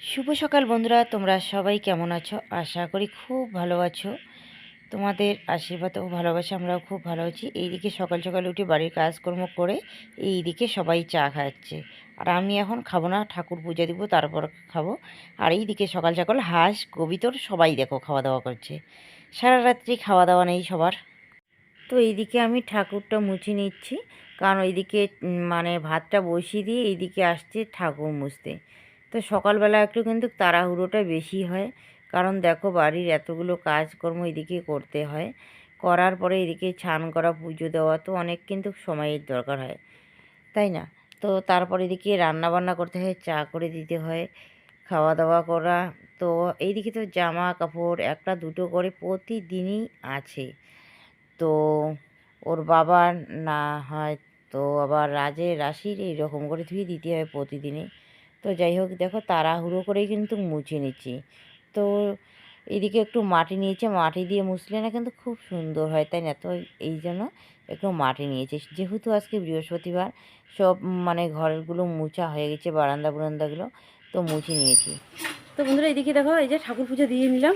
শুভ সকাল বন্ধুরা, তোমরা সবাই কেমন আছো? আশা করি খুব ভালো আছো। তোমাদের আশীর্বাদ ও ভালোবাসা, আমরাও খুব ভালো আছি। এইদিকে সকাল সকাল উঠে বাড়ির কাজকর্ম করে এইদিকে সবাই চা খাচ্ছে। আর আমি এখন খাব না, ঠাকুর পূজা দিব, তারপর খাব। আর এইদিকে সকাল সকাল হাঁস কবিতর সবাই দেখো খাওয়া দাওয়া করছে। সারা রাত্রি খাওয়া দাওয়া নেই সবার। তো এইদিকে আমি ঠাকুরটা মুছে নিচ্ছি। কারণ ওইদিকে মানে ভাতটা বসিয়ে দিয়ে এইদিকে আসছে ঠাকুর মুছতে। তো সকালবেলা একটু কিন্তু তাড়াহুড়োটা বেশি হয়। কারণ দেখো বাড়ির এতগুলো কাজকর্ম এদিকে করতে হয়। করার পরে এদিকে ছান করা, পুজো দেওয়া তো অনেক কিন্তু সময়ের দরকার হয়। তাই না? তো তারপর এদিকে রান্না বান্না করতে হয়, চা করে দিতে হয় খাওয়া দাওয়া করা। তো এইদিকে তো জামা কাপড় একটা দুটো করে প্রতিদিনই আছে। তো ওর বাবা না হয় তো আবার রাজের, রাশির এইরকম করে ধুয়ে দিতে হয় প্রতিদিনই। তো যাই হোক, দেখো তাড়াহুড়ো করেই কিন্তু মুছে নিচ্ছি। তো এদিকে একটু মাটি নিয়েছে, মাটি দিয়ে মুছলে না কিন্তু খুব সুন্দর হয়, তাই না? তো এই জন্য একটু মাটি নিয়েছে। যেহেতু আজকে বৃহস্পতিবার, সব মানে ঘরগুলো মুছা হয়ে গেছে, বারান্দা বুরান্দাগুলো তো মুছে নিয়েছি। তো বন্ধুরা এদিকে দেখো, এই যে ঠাকুর পুজো দিয়ে নিলাম।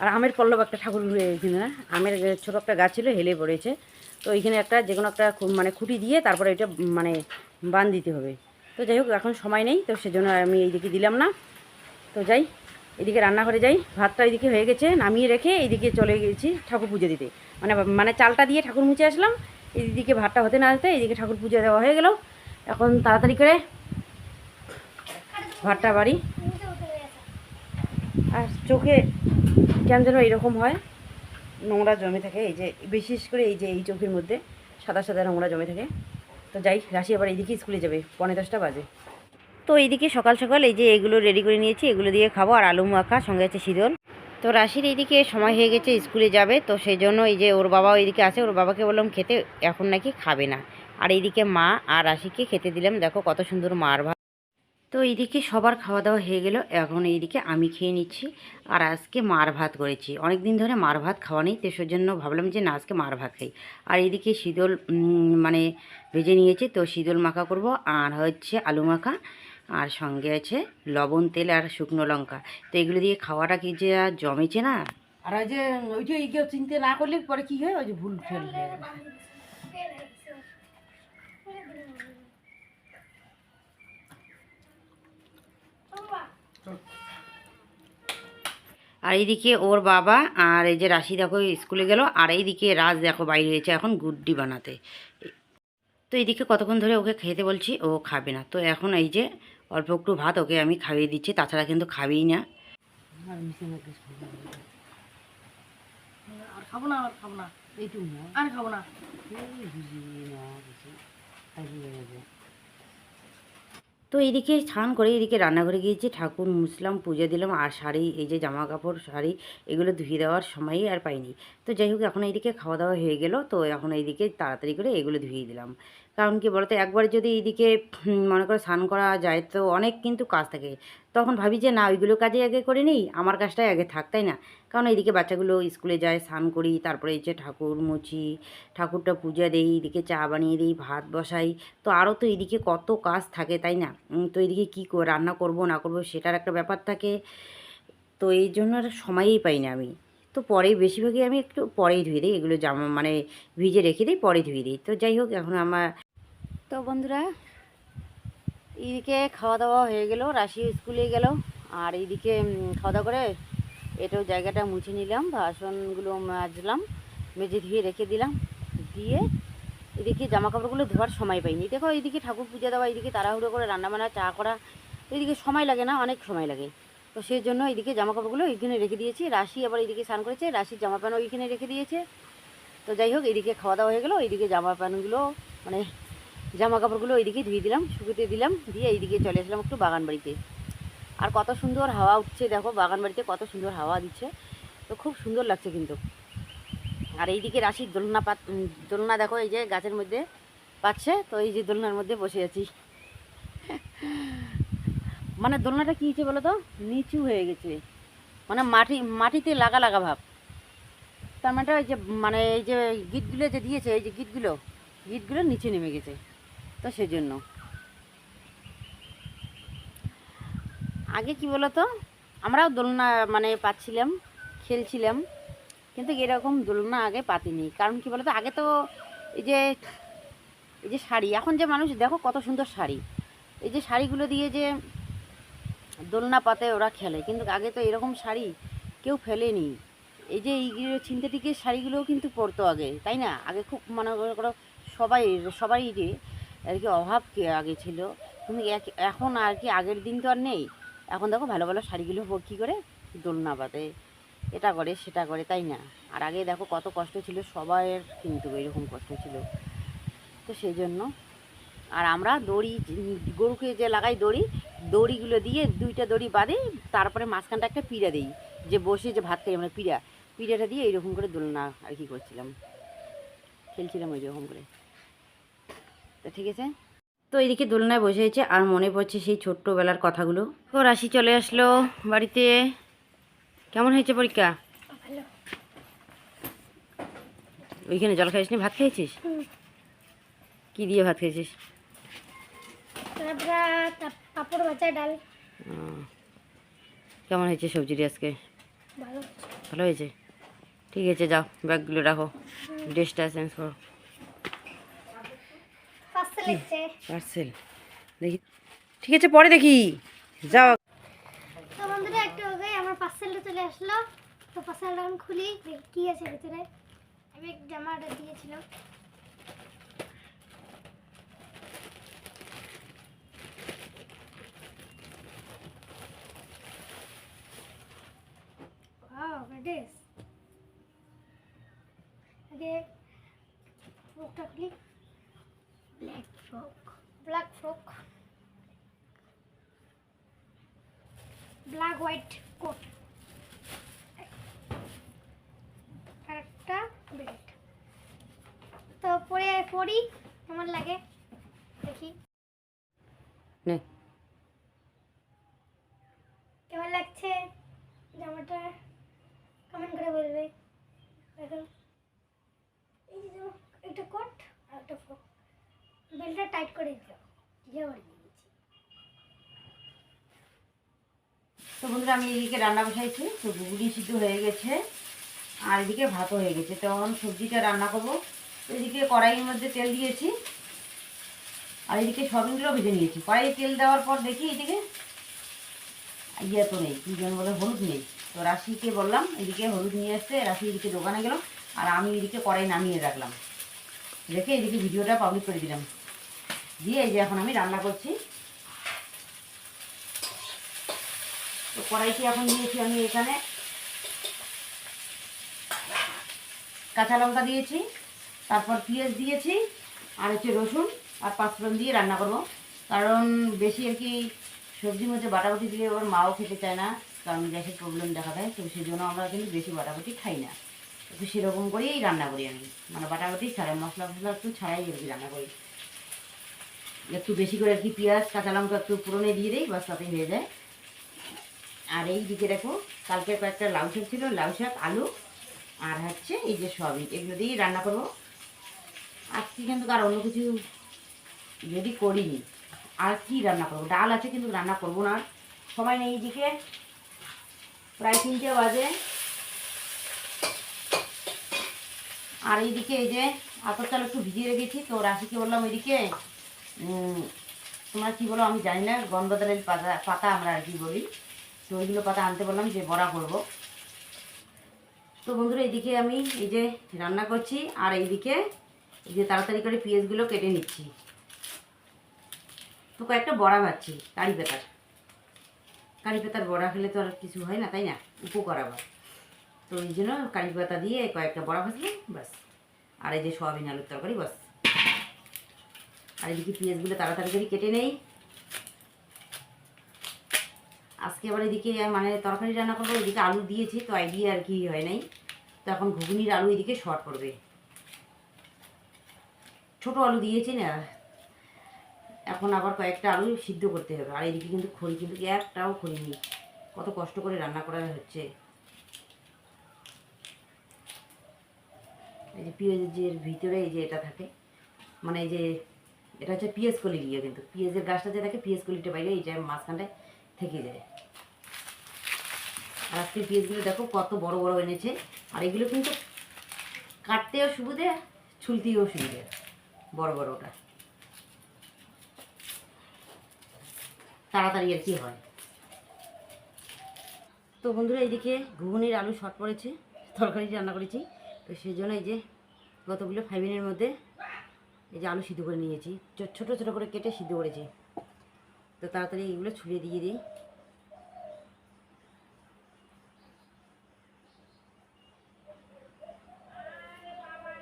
আর আমের পল্লব একটা ঠাকুর এখানে না? আমের ছোটো একটা গাছ ছিল, হেলে পড়েছে। তো এইখানে একটা যে কোনো একটা মানে খুঁটি দিয়ে তারপরে এটা মানে বান দিতে হবে। তো যাই হোক, এখন সময় নেই, তো সেজন্য আমি এইদিকে দিলাম না। তো যাই, এদিকে রান্নাঘরে যাই, ভাতটা এদিকে হয়ে গেছে, নামিয়ে রেখে এইদিকে চলে গেছি ঠাকুর পুজো দিতে। মানে মানে চালটা দিয়ে ঠাকুর মুছে আসলাম, এইদিকে ভাতটা হতে না হতে এইদিকে ঠাকুর পুজো দেওয়া হয়ে গেল। এখন তাড়াতাড়ি করে ভাতটা বাড়ি। আর চোখে কেন যেন এরকম হয়, নোংরা জমে থাকে, এই যে, বিশেষ করে এই যে, এই চোখের মধ্যে সাদা সাদা নোংরা জমে থাকে। তো যাই, রাশি আবার এইদিকে স্কুলে যাবে পনেরো দশটা বাজে। তো এইদিকে সকাল সকাল এই যে এগুলো রেডি করে নিয়েছি, এগুলো দিয়ে খাব আর আলু মাখা, সঙ্গে আছে শীতল। তো রাশির এইদিকে সময় হয়ে গেছে, স্কুলে যাবে, তো সেই জন্য এই যে ওর বাবা এইদিকে আছে, ওর বাবাকে বললাম খেতে, এখন নাকি খাবে না। আর এইদিকে মা আর রাশিকে খেতে দিলাম, দেখো কত সুন্দর মার ভাত। তো এইদিকে সবার খাওয়া দাওয়া হয়ে গেল। এখন এইদিকে আমি খেয়ে নিচ্ছি। আর আজকে মার ভাত করেছি। অনেক দিন ধরে মার ভাত খাওয়া নেই, তো সেজন্য ভাবলাম যে না, আজকে মার ভাত খাই। আর এইদিকে শীতল মানে ভেজে নিয়েছে, তো শীতল মাখা করব। আর হচ্ছে আলু মাখা। আর সঙ্গে আছে লবণ, তেল আর শুকনো লঙ্কা। তো এগুলো দিয়ে খাওয়াটা কি যে আর জমেছে না? আর ওই যে ওই যে কেউ চিনতে না করলে পরে কি হয়? ওই যে ভুল ফেল আর এইদিকে ওর বাবা আর এই যে রাশি দেখো স্কুলে গেল আর এইদিকে রাজ দেখো বাইরে হয়েছে এখন গুড্ডি বানাতে। তো এইদিকে কতক্ষণ ধরে ওকে খেতে বলছি ও খাবে না। তো এখন এই যে অল্প একটু ভাত ওকে আমি খাইয়ে দিচ্ছি তাছাড়া কিন্তু খাবেই না। আর মিশে না কিছু খাব না। আর খাব না আর খাব না। এইটুকু আর খাব না এই বুঝি না বুঝি হারিয়ে যাবে তো এদিকে স্নান করে এইদিকে রান্নাঘরে গিয়েছি, ঠাকুর মুসলাম পুজো দিলাম, আর শাড়ি, এই যে জামা কাপড় শাড়ি, এগুলো ধুয়ে দেওয়ার সময়ই আর পাইনি। তো যাই হোক, এখন এইদিকে খাওয়া দাওয়া হয়ে গেল, তো এখন এইদিকে তাড়াতাড়ি করে এগুলো ধুয়ে দিলাম। কারণ কি বলতো, একবার যদি এইদিকে মনে করে স্নান করা যায়, তো অনেক কিন্তু কাজ থাকে। তখন ভাবি যে না, ওইগুলো কাজে আগে করে নিই, আমার কাজটাই আগে থাক, তাই না? কারণ এইদিকে বাচ্চাগুলো স্কুলে যায়, স্নান করি, তারপরে এই যে ঠাকুর মুছি, ঠাকুরটা পূজা দেই, এইদিকে চা বানিয়ে দিই, ভাত বসাই, তো আরও তো এদিকে কত কাজ থাকে, তাই না? তো এদিকে কী, রান্না করব, না করব, সেটার একটা ব্যাপার থাকে। তো এই জন্য আর সময়ই পাই না আমি। তো পরেই বেশিরভাগই আমি একটু পরেই ধুয়ে দিই, এগুলো জামা মানে ভিজে রেখে দিই, পরে ধুয়ে দিই। তো যাই হোক, এখন আমার তো বন্ধুরা, এইদিকে খাওয়া দাওয়া হয়ে গেল, রাশি স্কুলে গেল। আর এইদিকে খাওয়া দাওয়া করে এটাও জায়গাটা মুছে নিলাম, বাসনগুলো মাজলাম মেজে ধুয়ে রেখে দিলাম। দিয়ে এদিকে জামা কাপড়গুলো ধোয়ার সময় পাইনি। দেখো, এইদিকে ঠাকুর পূজা দেওয়া, এইদিকে তাড়াহুড়ো করে রান্না বান্না চা করা এদিকে সময় লাগে না, অনেক সময় লাগে। তো সেই জন্য এইদিকে জামা কাপড়গুলো এইখানে রেখে দিয়েছি। রাশি আবার এইদিকে স্নান করেছে, রাশির জামা প্যান্ট ওইখানে রেখে দিয়েছে। তো যাই হোক, এইদিকে খাওয়া দাওয়া হয়ে গেলো, এইদিকে জামা প্যান্টগুলো মানে জামা কাপড়গুলো এইদিকে ধুয়ে দিলাম, শুকুতে দিলাম, দিয়ে এইদিকে চলে আসলাম একটু বাগান বাড়িতে। আর কত সুন্দর হাওয়া উঠছে, দেখো বাগান বাড়িতে কত সুন্দর হাওয়া দিচ্ছে। তো খুব সুন্দর লাগছে কিন্তু। আর এইদিকে রাশির দোলনা পাত দোলনা দেখো, এই যে গাছের মধ্যে পাচ্ছে, তো এই যে দোলনার মধ্যে বসে আছি। মানে দোলনাটা কী হয়েছে বলো তো? নিচু হয়ে গেছে। মানে মাটি মাটিতে লাগা লাগা ভাব। তার মানে এই যে মানে এই যে গিটগুলো যে দিয়েছে, এই যে গিটগুলো গিটগুলো নিচে নেমে গেছে। তো সেজন্য। আগে কি বলতো, আমরাও দোলনা মানে পাচ্ছিলাম, খেলছিলাম, কিন্তু এরকম দোলনা আগে পাতিনি। কারণ কি বলতো, আগে তো এই যে এই যে শাড়ি, এখন যে মানুষ দেখো কত সুন্দর শাড়ি। এই যে শাড়িগুলো দিয়ে যে দোলনা পাতে ওরা খেলে, কিন্তু আগে তো এরকম শাড়ি কেউ ফেলেনি। এই যে এই সিনথেটিকের শাড়িগুলোও কিন্তু পরতো আগে, তাই না? আগে খুব মনে করো সবাই সবাই যে আর কি অভাব কে আগে ছিল? কিন্তু এখন আর কি আগের দিন তো আর নেই? এখন দেখো ভালো ভালো শাড়িগুলো পর কী করে? দোলনা পাতে এটা করে, সেটা করে, তাই না? আর আগে দেখো কত কষ্ট ছিল, সবাইয়ের কিন্তু এরকম কষ্ট ছিল। তো সেই জন্য। আর আমরা দড়ি, গরুকে যে লাগাই দড়ি, দড়িগুলো দিয়ে দুইটা দড়ি বাঁধে, তারপরে মাঝখানটা একটা পিড়া দিই। যে বসে যে ভাত খাই আমরা পিড়া। পিড়াটা দিয়ে এইরকম করে দোলনা আর কি করছিলাম। খেলছিলাম ওই রকম করে। তো ঠিক আছে? তো এদিকে দোলনায় বসে হয়েছে আর মনে পড়ছে সেই ছোট্টবেলার কথাগুলো। তো রাশি চলে আসলো বাড়িতে। কেমন হয়েছে পরীক্ষা? ওইখানে জল খাইছিস ভাত খেয়েছিস কি দিয়ে ভাত খেয়েছিস পাপড় ভাজা ডাল। কেমন হয়েছে সবজিটি আজকে? ভালো ভালো হয়েছে? ঠিক আছে যাও ব্যাগগুলো রাখো। ড্রেসটা চেঞ্জ করো। পার্সেল। দেখি। ঠিক আছে পরে দেখি। যাও। তো বন্ধুরা একটু আগে আমার পার্সেলটা চলে আসলো। তো পার্সেলটা এখন খুলি। দেখি কি আছে ভিতরে। আমি এক জামা অর্ডার দিয়েছিলাম। Is. আগে ফ্রকটা খুলি black frock black frock black white coat আর একটা বেল্ট তো পরি কেমন লাগে? দেখি। নে। কেমন লাগছে জামাটা? কমেন্ট করে বলবে? দেখুন এই যে একটা কোট আর একটা ফ্রক। বেল্টটা টাইট করে হবে। ঢিলে করে দিয়েছি তো বন্ধুরা আমি এদিকে রান্না বসাইছি। তো ঘুগনি সিদ্ধ হয়ে গেছে। আর এদিকে ভাতও হয়ে গেছে। তখন সবজিটা রান্না করব। এদিকে কড়াইয়ের মধ্যে তেল দিয়েছি। আর এদিকে সবিনগুলো ভেজে নিয়েছি। কড়াইয়ে তেল দেওয়ার পর দেখি এদিকে ইয়ে তো নেই, কী যেন বলে, হলুদ নেই। তো রাশিকে বললাম, এদিকে হলুদ নিয়ে আসতে রাশি এদিকে দোকানে গেল, আর আমি এদিকে কড়াই নামিয়ে রাখলাম। রেখে এদিকে ভিডিওটা পাবলিক করে দিলাম। দিয়ে এই যে এখন আমি রান্না করছি। তো কড়াইতে এখন দিয়েছি আমি এখানে। কাঁচা লঙ্কা দিয়েছি। তারপর পেঁয়াজ দিয়েছি, আর হচ্ছে রসুন আর পাঁচফোড়ন দিয়ে রান্না করব। কারণ বেশি আর কি সবজির মধ্যে বাটাবাটি দিলে ওর মাও খেতে চায় না, কারণ গ্যাসের প্রবলেম দেখা দেয়, তো সেই জন্য আমরা কিন্তু বেশি বাটাবাটি খাই না। একটু সেরকম করেই রান্না করি আমি। মানে বাটাবাটি ছাড়া, মশলা ফসলা একটু ছাড়াই আর কি রান্না করি। একটু বেশি করে আর কি পেঁয়াজ, কাঁচা লঙ্কা একটু পুরনে দিয়ে দিই, বাস তাতেই হয়ে যায়। আর এই দিকে দেখো, কালকে কয়েকটা লাউ শাক ছিল, লাউ শাক, আলু, আর হচ্ছে এই যে সয়াবিন, এগুলো দিয়েই রান্না করব। আজকে কিন্তু আর অন্য কিছু যদি করিনি, আর কি রান্না করব? ডাল আছে কিন্তু রান্না করব না। সময় নেই এইদিকে প্রায় তিনটে বাজে। আর এইদিকে এই যে আতর চাল একটু ভিজিয়ে রেখেছি, তো রাশিকে বললাম এদিকে তোমরা কি বলো, আমি জানি না গন্ধদারের পাতা পাতা আমরা আর কি বলি। তো ওইগুলো পাতা আনতে বললাম যে বড়া করব। তো বন্ধুরা এইদিকে আমি এই যে রান্না করছি, আর এইদিকে এই যে তাড়াতাড়ি করে পেঁয়াজগুলো কেটে নিচ্ছি। তো কয়েকটা বড়া ভাবছি কারি পাতার কারি পাতার বড়া খেলে তো আর কিছু হয় না, তাই না? উপকার আবার। তো এই জন্য কারি পাতা দিয়ে কয়েকটা বড়া ভাজলাম ব্যাস। আর এই যে সোয়াবিন আলুর তরকারি বাস আর এদিকে পেঁয়াজগুলো তাড়াতাড়ি করে কেটে নেই। আজকে আবার এদিকে মানে তরকারি রান্না করব, এদিকে আলু দিয়েছি, তো আইডিয়া আর কি হয় নাই। তো এখন ঘুগনির আলু এদিকে শর্ট পড়বে ছোট আলু দিয়েছি না, এখন আবার কয়েকটা আলু সিদ্ধ করতে হবে। আর এদিকে কিন্তু খড়ি, কিন্তু একটাও খড়ি নেই। কত কষ্ট করে রান্না করা হচ্ছে। এই যে পেঁয়াজের ভিতরে এই যে এটা থাকে মানে এই যে এটা হচ্ছে পেঁয়াজ কলি দিয়ে কিন্তু। পেঁয়াজের গাছটা যে থাকে, পেঁয়াজ কলিটা বাইরে, এই যে মাঝখানটায় থেকে যায়। আর আজকে পেঁয়াজগুলো দেখো, কত বড় বড় এনেছে। আর এগুলো কিন্তু কাটতেও সুবিধে, ছুলতেও সুবিধে। বড় বড় ওটা। তাড়াতাড়ি আর কি হয়। তো বন্ধুরা, এইদিকে ঘুগনির আলু শর্ট পড়েছে তরকারি রান্না করেছি। তো সেই জন্য এই যে কতগুলো ফাইবিনের মধ্যে এই যে আলু সিদ্ধ করে নিয়েছি। ছোটো ছোট করে কেটে সিদ্ধ করেছি। তো তাড়াতাড়ি এগুলো ছুঁড়ে দিয়ে দিই।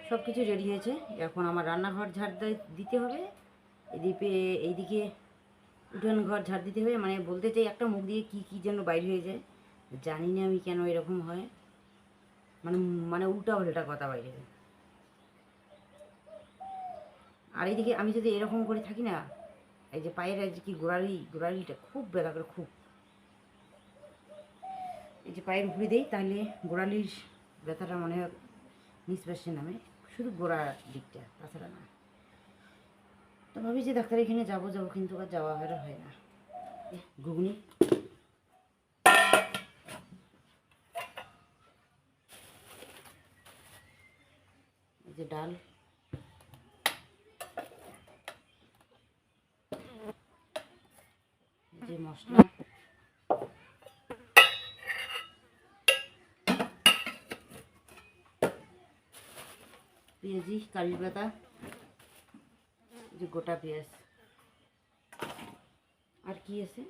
সব কিছু রেডি হয়েছে। এখন আমার রান্নাঘর ঝাড় দিতে হবে। এদিকে, এইদিকে উঠান ঘর ঝাড় দিতে হবে। মানে বলতে চাই, একটা মুখ দিয়ে কী কী যেন বাইরে হয়ে যায়। জানি না আমি কেন এরকম হয়। মানে মানে উল্টা পাল্টা কথা বাইরে। আর এইদিকে আমি যদি এরকম করে থাকি না, এই যে পায়ের যে কি গোড়ালি, গোড়ালিটা খুব ব্যথা করে, খুব। এই যে পায়ের উপরে দিই, তাহলে গোড়ালির ব্যথাটা মনে হয় নিষ্পাশে নামে। শুধু গোড়ার দিকটা, তাছাড়া না। তো ভাবি যে ডাক্তার এখানে যাব যাব কিন্তু আর যাওয়া আর হয় না। ঘুগনি। যে ডাল। যে মশলা। পেঁয়াজি, কারি পাতা, যে গোটা পেঁয়াজ। আর কি আছে?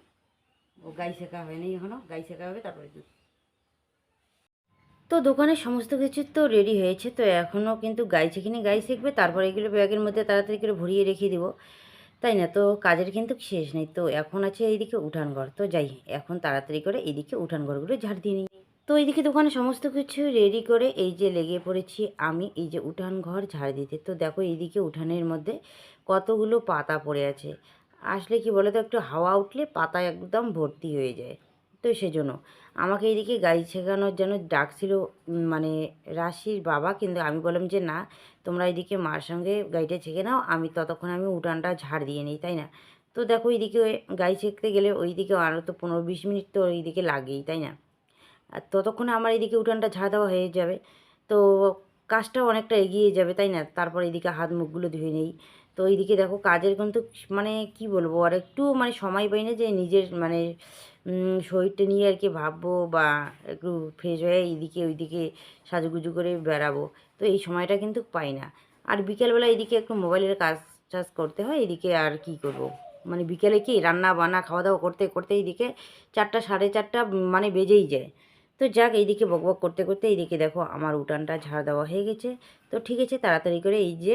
ও গাই শেখা হয়নি এখনও, গাই শেখা হবে তারপরে দুধ। তো দোকানে সমস্ত কিছু তো রেডি হয়েছে, তো এখনও কিন্তু গাই ছেঁকিনি গাই শিখবে, তারপরে এগুলো ব্যাগের মধ্যে তাড়াতাড়ি করে ভরিয়ে রেখে দিব। তাই না? তো কাজের কিন্তু শেষ নেই, তো এখন আছে এইদিকে উঠান ঘর তো যাই, এখন তাড়াতাড়ি করে এইদিকে উঠান ঘরগুলো ঝাড় দিয়ে নিই। তো এইদিকে দোকানে সমস্ত কিছু রেডি করে এই যে লেগে পড়েছি আমি, এই যে উঠান ঘর ঝাড় দিতে। তো দেখো এইদিকে উঠানের মধ্যে কতগুলো পাতা পড়ে আছে। আসলে কি বলো তো একটু হাওয়া উঠলে পাতা একদম ভর্তি হয়ে যায়। তো সেজন্য আমাকে এইদিকে গাড়ি শেখানোর জন্য ডাকছিল মানে রাশির বাবা, কিন্তু আমি বললাম যে না, তোমরা এইদিকে মার সঙ্গে গাড়িটা ছেঁকে নাও, আমি ততক্ষণ আমি উঠানটা ঝাড় দিয়ে নিই, তাই না? তো দেখো এইদিকে গাড়ি ছেঁকতে গেলে ওইদিকে আরও তো পনেরো বিশ মিনিট তো ওইদিকে লাগেই, তাই না? আর ততক্ষণে আমার এইদিকে উঠানটা ঝাড় দেওয়া হয়ে যাবে। তো কাজটাও অনেকটা এগিয়ে যাবে, তাই না? তারপর এদিকে হাত মুখগুলো ধুয়ে নেই। তো এইদিকে দেখো কাজের কিন্তু মানে কি বলব, আর একটু মানে সময় পাই না যে নিজের মানে শরীরটা নিয়ে আর কি ভাববো বা একটু ফ্রেশ হয়ে এইদিকে ওইদিকে সাজুগুজু করে বেড়াবো। তো এই সময়টা কিন্তু পাই না। আর বিকেলবেলা এইদিকে একটু মোবাইলের কাজ টাজ করতে হয়, এদিকে আর কি করব। মানে বিকেলে কি রান্না বান্না খাওয়া দাওয়া করতে করতে এইদিকে চারটা, সাড়ে চারটা মানে বেজেই যায়। তো যাক, এইদিকে বকবক করতে করতে এইদিকে দেখো আমার উঠানটা ঝাড় দেওয়া হয়ে গেছে। তো ঠিক আছে, তাড়াতাড়ি করে এই যে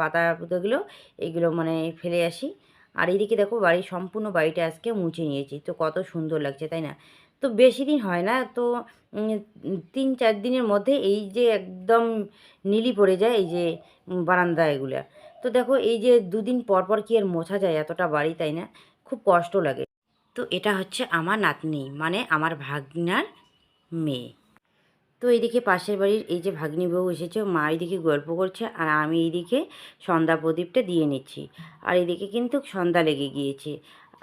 পাতা পুতোগুলো, এইগুলো মানে ফেলে আসি। আর এইদিকে দেখো বাড়ির সম্পূর্ণ বাড়িটা আজকে মুছে নিয়েছি। তো কত সুন্দর লাগছে, তাই না? তো বেশি দিন হয় না, তো তিন চার দিনের মধ্যে এই যে একদম নীলি পড়ে যায় এই যে বারান্দা এগুলা। তো দেখো এই যে দুদিন পর পর কি আর মোছা যায় এতটা বাড়ি, তাই না? খুব কষ্ট লাগে। তো এটা হচ্ছে আমার নাতনি মানে আমার ভাগনার মেয়ে। তো এইদিকে পাশের বাড়ির এই যে ভাগ্নি বউ এসেছে, মা এইদিকে গল্প করছে আর আমি এইদিকে সন্ধ্যা প্রদীপটা দিয়ে নিচ্ছি। আর এদিকে কিন্তু সন্ধ্যা লেগে গিয়েছে।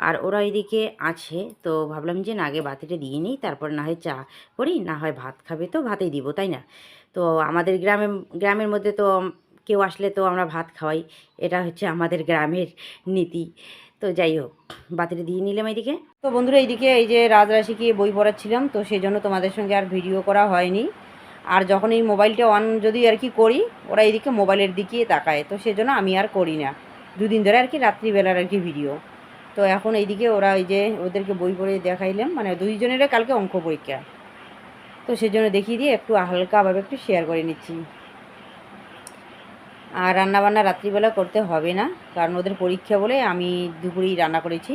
আর ওরা এদিকে আছে, তো ভাবলাম যে না আগে বাতিটা দিয়ে নিই, তারপর না হয় চা করি, না হয় ভাত খাবে তো ভাতেই দিব, তাই না? তো আমাদের গ্রামে, গ্রামের মধ্যে তো কেউ আসলে তো আমরা ভাত খাওয়াই, এটা হচ্ছে আমাদের গ্রামের নীতি। তো যাই হোক, বাতিটা দিয়ে নিলাম এইদিকে। তো বন্ধুরা, এইদিকে এই যে রাজরাশিকে বই পড়াচ্ছিলাম, তো সেই জন্য তোমাদের সঙ্গে আর ভিডিও করা হয়নি। আর যখন এই মোবাইলটা অন যদি আর কি করি, ওরা এইদিকে মোবাইলের দিকে তাকায়, তো সেজন্য আমি আর করি না। দুদিন ধরে আর কি রাত্রিবেলার আর কি ভিডিও। তো এখন এইদিকে ওরা এই যে ওদেরকে বই পড়ে দেখাইলাম মানে দুইজনের কালকে অঙ্ক পরীক্ষা। তো সেজন্য দেখিয়ে দিয়ে একটু হালকাভাবে একটু শেয়ার করে নিচ্ছি। আর রান্নাবান্না রাত্রিবেলা করতে হবে না, কারণ ওদের পরীক্ষা বলে আমি দুপুরেই রান্না করেছি।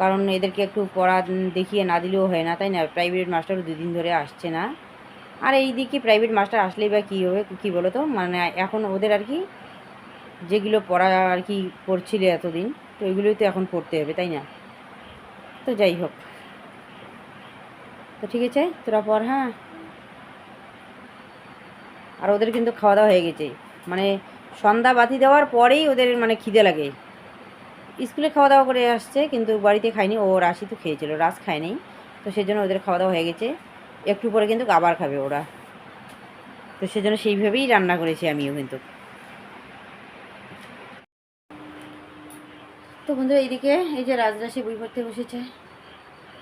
কারণ এদেরকে একটু পড়া দেখিয়ে না দিলেও হয় না, তাই না? প্রাইভেট মাস্টারও দুদিন ধরে আসছে না। আর এই দিকে প্রাইভেট মাস্টার আসলেই বা কী হবে, কী বলো তো মানে এখন ওদের আর কি যেগুলো পড়া আর কি পড়ছিল এতদিন, তো এগুলোই তো এখন পড়তে হবে, তাই না? তো যাই হোক। তো ঠিক আছে, তোরা পর হ্যাঁ? আর ওদের কিন্তু খাওয়া দাওয়া হয়ে গেছে। মানে সন্ধ্যা বাতি দেওয়ার পরেই ওদের মানে খিদে লাগে। স্কুলে খাওয়া দাওয়া করে আসছে, কিন্তু বাড়িতে খায়নি। ও রাশি তো খেয়েছিল রাস খায়নি তো সেজন্য ওদের খাওয়া দাওয়া হয়ে গেছে। একটু পরে কিন্তু আবার খাবে ওরা। তো সেজন্য সেইভাবেই রান্না করেছি আমিও কিন্তু। তো বন্ধু এইদিকে এই যে রাজরাশি বই পড়তে বসেছে।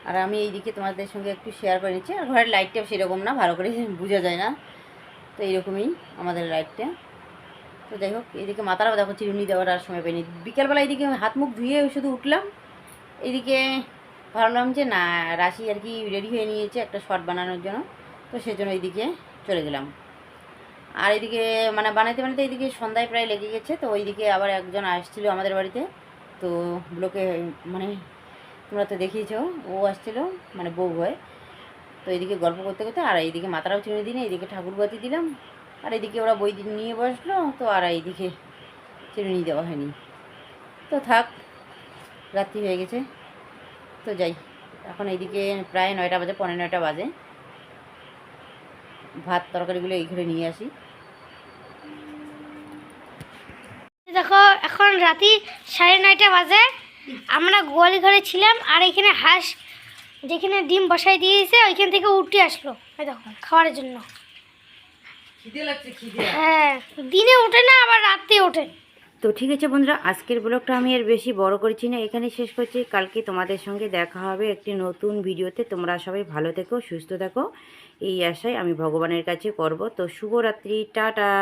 আর আমি এইদিকে তোমাদের সঙ্গে একটু শেয়ার করে নিচ্ছি। আর ঘরের লাইটটাও সেরকম না, ভালো করে বোঝা যায় না। তো এইরকমই আমাদের লাইটটা তো যাই হোক এইদিকে মাথাটাও দেখো চিরুনি দেওয়ার আর সময় পাইনি। বিকেলবেলা এদিকে হাত মুখ ধুয়ে শুধু উঠলাম। এইদিকে ভাবলাম যে না, রাশি আর কি রেডি হয়ে নিয়েছে একটা শর্ট বানানোর জন্য। তো সেজন্য এইদিকে চলে গেলাম। আর এদিকে মানে বানাইতে বানাইতে এইদিকে সন্ধ্যায় প্রায় লেগে গেছে। তো ওইদিকে আবার একজন আসছিল আমাদের বাড়িতে। তো ব্লকে মানে তোমরা তো দেখিয়েছো, ও আসছিল মানে বউ হয়। তো এদিকে গল্প করতে করতে আর এইদিকে মাথাটাও চিনে দিই এইদিকে ঠাকুর বাতি দিলাম। আর এইদিকে ওরা বই নিয়ে বসল, তো আর এইদিকে চিরুনি দেওয়া হয়নি। তো থাক, রাত্রি হয়ে গেছে। তো যাই, এখন এইদিকে প্রায় নয়টা বাজে পনেরো নয়টা বাজে। ভাত তরকারিগুলো এই ঘরে নিয়ে আসি। দেখো, এখন রাতি সাড়ে নয়টা বাজে। আমরা গোয়ালি ঘরে ছিলাম, আর এখানে হাঁস যেখানে ডিম বসাই দিয়েছে ওইখান থেকে উঠে আসলো। দেখো খাওয়ার জন্য। খিদে লাগছে খিদে। হ্যাঁ দিনে ওঠে না আবার রাতে ওঠে। তো ঠিক আছে বন্ধুরা আজকের ব্লগটা আমি আর বেশি বড় করছি না এখানে শেষ করছি। কালকে তোমাদের সঙ্গে দেখা হবে একটি নতুন ভিডিওতে। তোমরা সবাই ভালো থেকো সুস্থ থেকো। এই আশায় আমি ভগবানের কাছে করব। তো শুভরাত্রি টাটা।